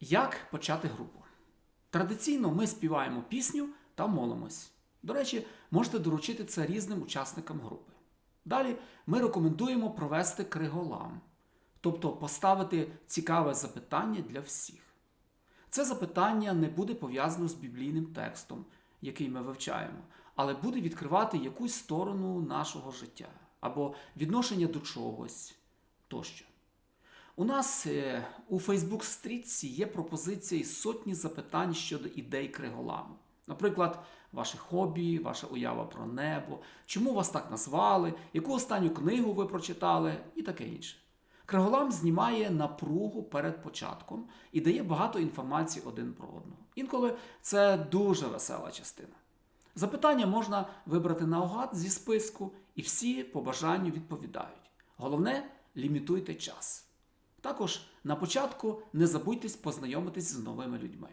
Як почати групу? Традиційно ми співаємо пісню та молимось. До речі, можете доручити це різним учасникам групи. Далі ми рекомендуємо провести криголам, тобто поставити цікаве запитання для всіх. Це запитання не буде пов'язано з біблійним текстом, який ми вивчаємо, але буде відкривати якусь сторону нашого життя або відношення до чогось тощо. У нас е, у Facebook стрічці є пропозиція із сотні запитань щодо ідей криголаму. Наприклад, ваше хобі, ваша уява про небо, чому вас так назвали, яку останню книгу ви прочитали і таке інше. Криголам знімає напругу перед початком і дає багато інформації один про одного. Інколи це дуже весела частина. Запитання можна вибрати наугад зі списку, і всі по бажанню відповідають. Головне лімітуйте час. Також на початку не забудьтесь познайомитись з новими людьми.